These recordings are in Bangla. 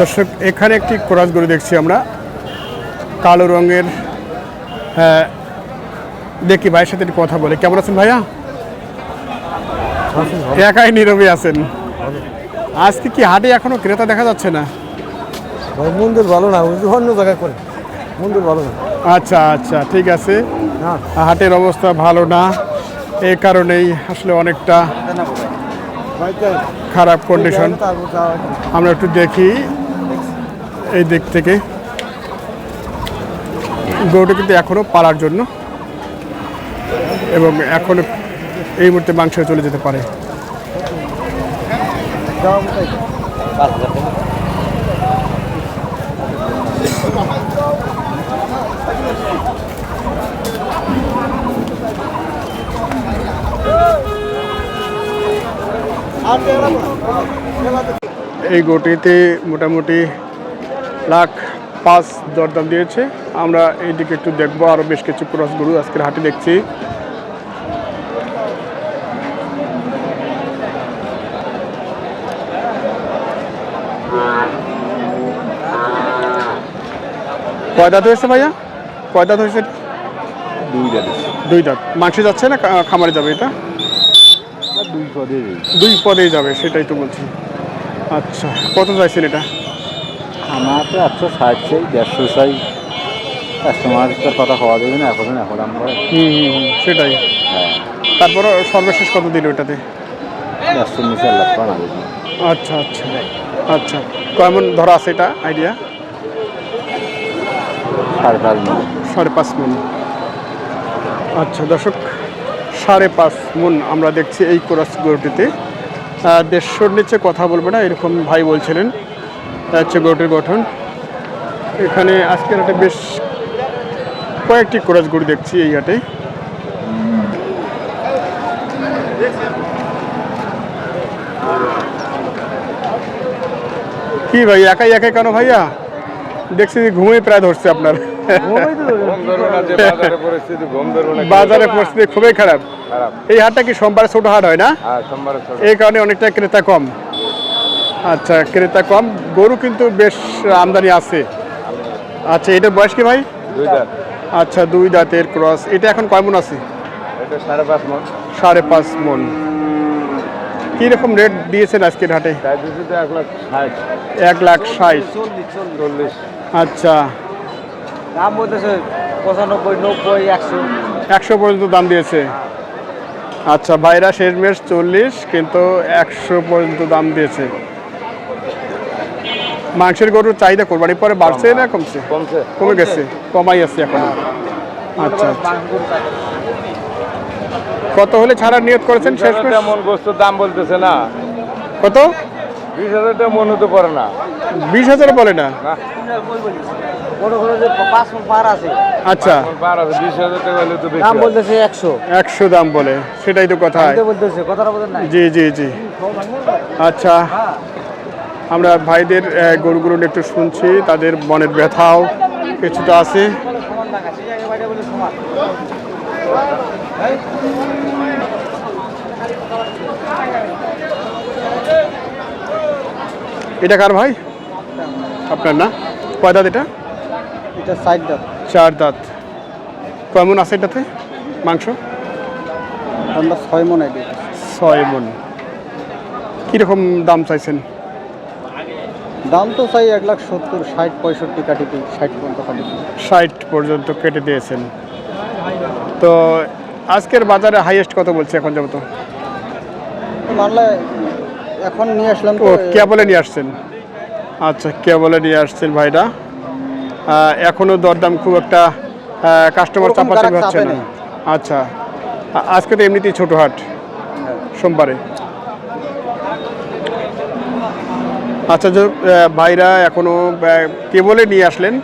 দর্শক এখানে একটি কোরাস গরু দেখছি আমরা। কালো রঙের হ্যাঁ, দেখি ভাইয়ের সাথে একটু কথা বলে। কেমন আছেন ভাইয়া? একাই নীরবে আছেন। আজকে কি হাটে এখনও ক্রেতা দেখা যাচ্ছে না? মন্দির ভালো না অন্য জায়গায় করে। মন্দির ভালো না। আচ্ছা আচ্ছা ঠিক আছে। হাটের অবস্থা ভালো না। এ কারণেই আসলে অনেকটা খারাপ কন্ডিশন। আমরা একটু দেখি। এই দিক থেকে। গরুটা কিন্তু এখনও পালার জন্য। এবং এখনও এই মুহূর্তে মাংস চলে যেতে পারে। এই গরুটিতে মোটামুটি লাখ পাঁচ দরদাম দিয়েছে। আমরা এইদিকে একটু দেখব আরও বেশ কিছু ক্রস গরু আজকের হাটে দেখছি। কয় দাঁত হয়েছে ভাইয়া? কয় দাঁত হয়েছে? দুই জাতি দুই দাঁত। মাংসে যাচ্ছে না খামারে যাবে এটা? দুই পদে। দুই পদেই যাবে সেটাই তো বলছি। আচ্ছা কত চাইছেন এটা? আমার তো একশো ষাট চাই দেড়শো চাই কাস্টমার তো কথা খাওয়া দেবে না এখন এখন দাম করে। হুম হুম সেটাই। হ্যাঁ। তারপর সর্বশেষ কত দিল ওটাতে দেড়শোর নিচে পানা দেবে আচ্ছা আচ্ছা আচ্ছা। কেমন ধরা আছে এটা আইডিয়া সাড়ে পাঁচ মিনিট সাড়ে পাঁচ মন। আচ্ছা দর্শক সাড়ে পাঁচ মন আমরা দেখছি এই কোরাস গরুটিতে। দেড়শোর নিচে কথা বলবে না এরকম ভাই বলছিলেন। হচ্ছে গরুটির গঠন। এখানে আজকের হাটে বেশ কয়েকটি কোরাস গরু দেখছি এই হাটে কি ভাই একাই একাই কেন ভাইয়া? দেখছি যে ঘুমে প্রায় ধরছে আপনার। বাজারে পরিস্থিতি খুবই খারাপ। এই হাটটা কি সোমবার ছোট হাট হয় না? হ্যাঁ এই কারণে অনেকটা ক্রেতা কম। আচ্ছা ক্রেতা কম গরু কিন্তু বেশ আমদানি আছে। আচ্ছা এটার বয়স কি ভাই? দুই দাঁত। আচ্ছা দুই দাঁতের ক্রস। এটা এখন কয় মন আছে? সাড়ে পাঁচ মন। সাড়ে পাঁচ মন। কীরকম রেট দিয়েছেন আজকের হাটে এক লাখ ষাট। এক লাখ ষাট। চল্লিশ। আচ্ছা। দাম বলতেছে পঁচানব্বই নব্বই একশো। একশো পর্যন্ত দাম দিয়েছে। আচ্ছা ভাইরা শেষমেশ চল্লিশ কিন্তু একশো পর্যন্ত দাম দিয়েছে। মাংসের গরুর চাহিদা কোরবানি পরে বাড়ছে না কমছে? কমছে। কমে গেছে। কমাই আছে এখন। আচ্ছা আচ্ছা। কত হলে ছাড়ার নিয়ত করেছেন? শেষ হাজার টাকা মন গোস্তের দাম বলতেছে না। কত? বিশ হাজার টাকা মন হতে পারে না। বিশ হাজার বলে না? না। বড় বড় যে পাঁচ পার আছে। আচ্ছা। দাম হয়। বলতেছে একশো। একশো দাম বলে। সেটাই তো কথা। জি জি জি। আচ্ছা। আমরা ভাইদের গরুগুলো একটু শুনছি তাদের মনের ব্যথাও কিছুটা আছে। এটা কার ভাই? আপনার না? কয় দাঁত এটা? এটা সাইড দাম চার দাঁত। কেমন আছে এটাতে? মাংস? আমরা ছয় মন ছয় মন। কীরকম দাম চাইছেন? দাম তো চাই এক লাখ সত্তর ষাট পঁয়ষট্টি কাটি দিই ষাট পর্যন্ত ষাট পর্যন্ত কেটে দিয়েছেন। তো আজকের বাজারে হাইয়েস্ট কত বলছে এখন যাব তো এখন নিয়ে আসলাম ও তো কে বলে নিয়ে আসছেন? আচ্ছা কে বলে নিয়ে আসছেন ভাইরা। আহ, এখনও দরদাম খুব একটা কাস্টমার চাপাচাপি হচ্ছে না। আচ্ছা আজকে তো এমনিতেই ছোট হাট সোমবারে। আচ্ছা যে ভাইরা এখনও কেবলে নিয়ে আসলেন।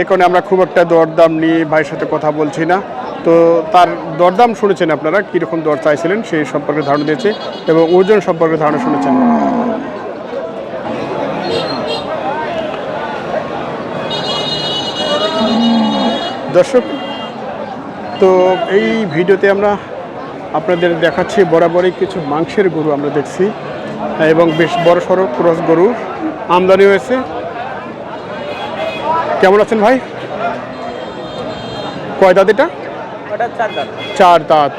এ কারণে আমরা খুব একটা দরদাম নিয়ে ভাইয়ের সাথে কথা বলছি না। তো তার দরদাম শুনেছেন আপনারা? কীরকম দর চাইছিলেন সেই সম্পর্কে ধারণা দিয়েছে এবং ওজন সম্পর্কে ধারণা শুনেছেন? দর্শক, তো এই ভিডিওতে আমরা আপনাদের দেখাচ্ছি বরাবরই কিছু মাংসের গরু আমরা দেখছি। এবং বেশ বড় সড়ো ক্রস গরু আমদানি হয়েছে। কেমন আছেন ভাই? কয় দাঁত এটা? চার দাঁত।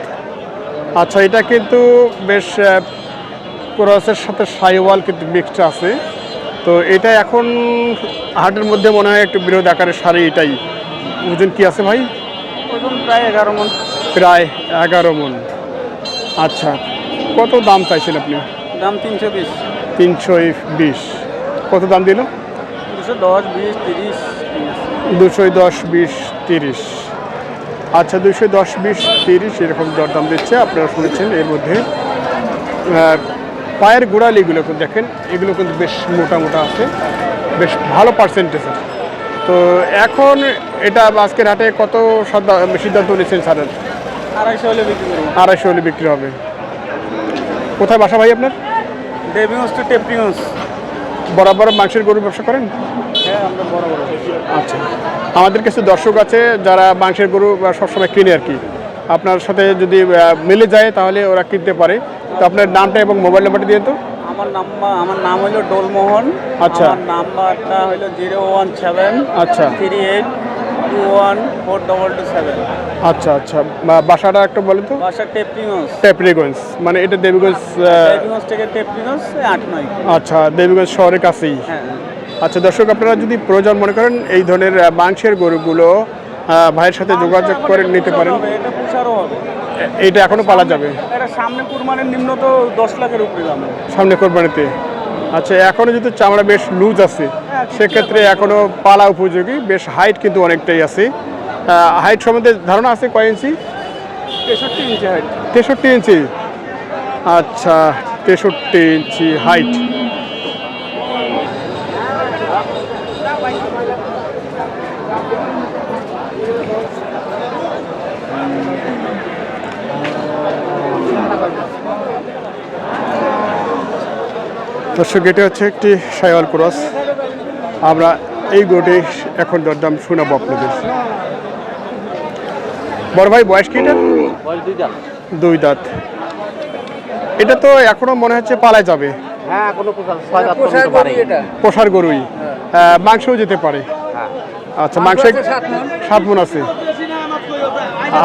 আচ্ছা এটা কিন্তু বেশ ক্রসের সাথে সাইওয়াল কিন্তু মিক্সড আছে। তো এটা এখন হাটের মধ্যে মনে হয় একটু বৃহৎ আকারের শাড়ি এটাই। ওজন কি আছে ভাই? ওজন প্রায় এগারো মন। প্রায় এগারো মন। আচ্ছা কত দাম চাইছেন আপনি? দাম তিনশো বিশ। তিনশো বিশ। কত দাম দিল? দুশো দশ বিশ তিরিশ দুশো দশ বিশ তিরিশ। আচ্ছা দুশো দশ বিশ তিরিশ এরকম দরদাম দিচ্ছে। আপনারা শুনেছেন এর মধ্যে। পায়ের গোড়ালিগুলো কিন্তু দেখেন এগুলো কিন্তু বেশ মোটা মোটা আছে বেশ ভালো পার্সেন্টেজের তো এখন এটা আজকের হাটে কত সিদ্ধান্ত নিয়েছেন স্যারের? আড়াইশো হলে বিক্রি আড়াইশো হলে বিক্রি হবে। কোথায় বাসা ভাই আপনার? ডেভিউস টু বরাবর মাংসের গরুর ব্যবসা করেন? হ্যাঁ আমরা আচ্ছা। আমাদের কিছু দর্শক আছে যারা মাংসের গরু সবসময় কিনে আর কি। আপনার সাথে যদি মিলে যায় তাহলে ওরা কিনতে পারে। তো আপনার নামটা এবং মোবাইল নাম্বারটা দিয়ে তো? আমার নাম্বার আমার নাম হলো ডোলমোহন। আচ্ছা। আমার নাম্বারটা হলো জিরো ওয়ান সেভেন আচ্ছা। Three eight two one four double two seven আচ্ছা আচ্ছা। বাসাটা একটু বলেন তো। বাসা টেপরিগঞ্জ মানে এটা দেবীগঞ্জ আহ, থেকে আট নয়। আচ্ছা দেবীগঞ্জ শহরের কাছেই। হ্যাঁ। আচ্ছা দর্শক আপনারা যদি প্রয়োজন মনে করেন এই ধরনের মাংসের গরুগুলো ভাইয়ের সাথে যোগাযোগ করে নিতে পারেন। এটা পুষারও হবে। এ- এইটা এখনও পালা যাবে। এটা সামনে কুরবানের নিম্ন তো দশ লাখের উপরে দাম। সামনে কোরবানিতে। আচ্ছা এখনও যদি চামড়া বেশ লুজ আছে সেক্ষেত্রে এখনও পালা উপযোগী বেশ হাইট কিন্তু অনেকটাই আছে। হাইট সম্বন্ধে ধারণা আছে কয় ইঞ্চি? তেষট্টি ইঞ্চি হাইট তেষট্টি ইঞ্চি। আচ্ছা তেষট্টি ইঞ্চি হাইট দর্শক এটা হচ্ছে একটি সায়াল ক্রস। আমরা এই গোটে এখন দরদাম শোনাবো আপনাদের। বড় ভাই বয়স কি এটা? দুই দাঁত। এটা তো এখনও মনে হচ্ছে পালায় যাবে। হ্যাঁ কোনো ছয় দাঁত পর্যন্ত পারে পোষার গরুই। আহ, মাংসও যেতে পারে। আচ্ছা মাংস সাত মন আছে।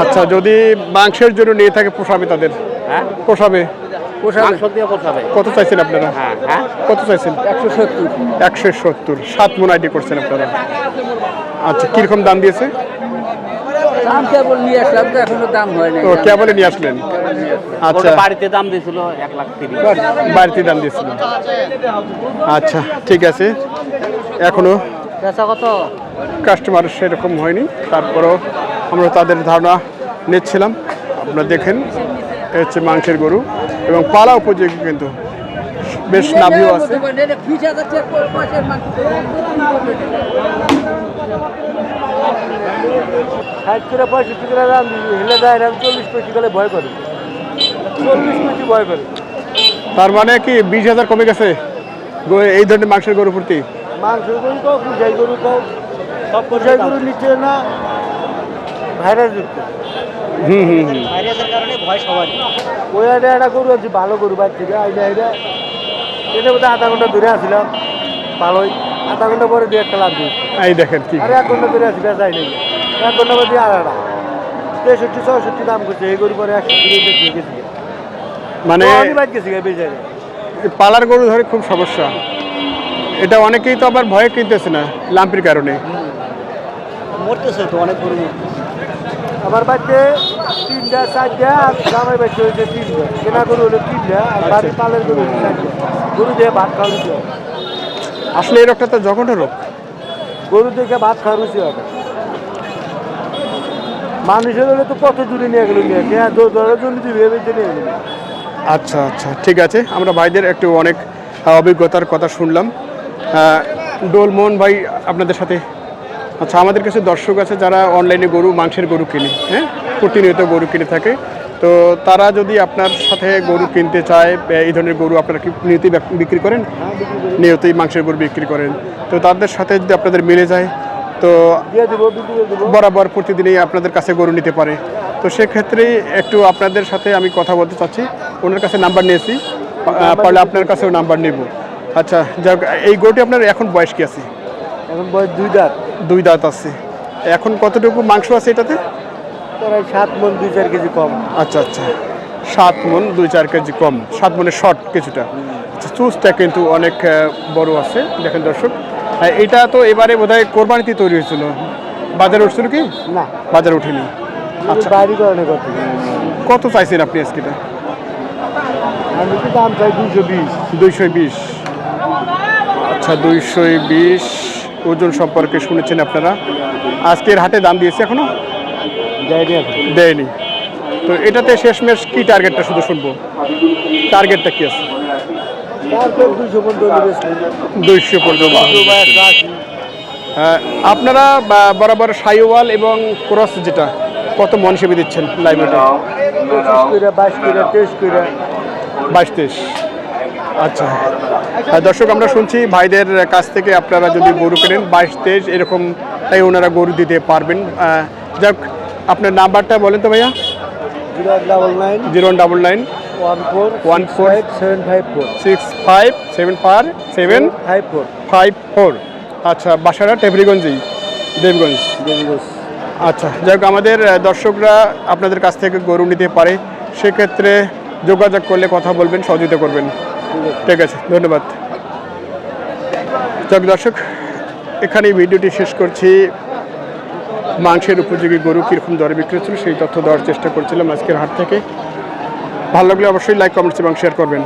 আচ্ছা যদি মাংসের জন্য নিয়ে থাকে পোষাবে তাদের। হ্যাঁ। পোষাবে। কত চাইছেন আপনারা? হ্যাঁ হ্যাঁ। কত চাইছেন? একশো সত্তর। একশো সত্তর। সাত মন আইডি করছেন আপনারা। আচ্ছা কীরকম দাম দিয়েছে? দাম কেবল নিয়ে আসলাম তো এখনও দাম হয় নাই। ও কেবলে নিয়ে আসলেন? আচ্ছা। বাড়িতে দাম দিয়েছিল এক লাখ তিরিশ। বাড়িতে দাম দিয়েছিল। আচ্ছা ঠিক আছে। এখনও কত? কাস্টমার সেরকম হয়নি। তারপরও আমরা তাদের ধারণা নিচ্ছিলাম। আপনারা দেখেন। হচ্ছে মাংসের গরু এবং পালা উপযোগী কিন্তু। বেশ নাভিও আছে। ষাট করে পঁয়ষট্টি করে দাম হেলে দেয় আমি চল্লিশ পঁয়ষট্টি করে ভয় করি। চল্লিশ পঁয়ষট্টি ভয় করি। তার মানে কি বিশ হাজার কমে গেছে এই ধরনের মাংসের গরু প্রতি? মাংস গরু কও কুজাই গরু কও সব গরু নিচে না ভাইরাস যুক্ত হুম হুম হুম। ওই আইডা একটা গরু আছে ভালো গরু বাইর থেকে আইডা আইডা এটা বোধহয় আধা ঘণ্টা ভালোই। আধা ঘণ্টা পরে দিয়ে একটা লাভ দিয়েছি। এই দেখেন কি। আরে এক ঘণ্টা ধরে আসি বেচাই নেই এক ঘণ্টা পরে দিয়ে আর একটা তেষট্টি চৌষট্টি দাম করছে এই গরু পরে একশো কুড়ি গেছি। মানে আমি গেছি পালার গরু ধরে খুব সমস্যা। এটা অনেকেই তো আবার ভয়ে কিনতেছে না লাম্পির কারণে। মরতেছে তো অনেক গরু আমার বাড়িতে তিনটা চারটা আর জামাই বাড়িতে হয়েছে তিনটা। কেনা গরু হলো তিনটা আর বাড়ির পালের গরু হলো চারটা। গরু দিয়ে ভাত খাওয়া রুচি আসলে এই রোগটা তো জঘন্য রোগ। গরু দেখে ভাত খাওয়া রুচি না। মানুষের হলে তো কত দূরে নিয়ে গেল নিয়ে। হ্যাঁ ধরার জন্য তুই ভেবে নিয়ে গেল। আচ্ছা আচ্ছা ঠিক আছে। আমরা ভাইদের একটু অনেক অভিজ্ঞতার কথা শুনলাম। ডোলমোহন ভাই আপনাদের সাথে আচ্ছা আমাদের কাছে দর্শক আছে যারা অনলাইনে গরু মাংসের গরু কিনে হ্যাঁ? প্রতিনিয়ত গরু কিনে থাকে। তো তারা যদি আপনার সাথে গরু কিনতে চায় এই ধরনের গরু আপনারা কি নিয়তই বিক্রি করেন? নিয়তই মাংসের গরু বিক্রি করেন। তো তাদের সাথে যদি আপনাদের মিলে যায় তো বরাবর প্রতিদিনই আপনাদের কাছে গরু নিতে পারে। তো সেক্ষেত্রে একটু আপনাদের সাথে আমি কথা বলতে চাচ্ছি। ওনার কাছে নাম্বার নিয়েছি। পারলে আপনার কাছেও নাম্বার নেব। আচ্ছা যাক এই গরুটি আপনার এখন বয়স কি আছে? এখন বয়স দুই দাঁত। দুই দাঁত আছে। এখন কতটুকু মাংস আছে এটাতে? প্রায় সাত মন দুই চার কেজি কম। আচ্ছা আচ্ছা। সাত মন দুই চার কেজি কম। সাত মনের শর্ট কিছুটা। আচ্ছা চুজটা কিন্তু অনেক বড় আছে। দেখেন দর্শক। আহ, এটা তো এবারে বোধহয় কোরবানিতে তৈরি হয়েছিল। বাজারে উঠছিল কি? না। বাজারে উঠেনি। আচ্ছা। বাইরে করণে কত কত চাইছেন আপনি আজকেটা আমি কি দাম চাই বিশ। দুইশো বিশ। আচ্ছা দুইশো বিশ। ওজন সম্পর্কে শুনেছেন আপনারা। আজকের হাটে দাম দিয়েছে এখনও? দেয়নি তো এটাতে শেষমেশ কি টার্গেটটা শুধু শুনব? টার্গেটটা কি আছে? দুইশো পর্যন্ত হ্যাঁ, আপনারা বরাবর সাইওয়াল এবং ক্রস যেটা কত মন হিসেবে দিচ্ছেন করে। বাইশ তেইশ। আচ্ছা। দর্শক আমরা শুনছি ভাইদের কাছ থেকে আপনারা যদি গরু কেনেন বাইশ তেইশ এরকম তাই ওনারা গরু দিতে পারবেন। যাক আপনার নাম্বারটা বলেন তো ভাইয়া। Zero double nine. One four. Seven five four. Six five seven four seven five four. Five four. আচ্ছা বাসাটা টেবরিগঞ্জেই দেবগঞ্জ। দেবগঞ্জ। আচ্ছা যাই হোক আমাদের দর্শকরা আপনাদের কাছ থেকে গরু নিতে পারে। সেক্ষেত্রে যোগাযোগ করলে কথা বলবেন সহযোগিতা করবেন। ঠিক আছে, ধন্যবাদ। যাক দর্শক এখানে ভিডিওটি শেষ করছি। মাংসের উপযোগী গরু কীরকম দরে বিক্রি হচ্ছিল সেই তথ্য দেওয়ার চেষ্টা করছিলাম আজকের হাট থেকে। ভালো লাগলে অবশ্যই লাইক কমেন্টস এবং শেয়ার করবেন।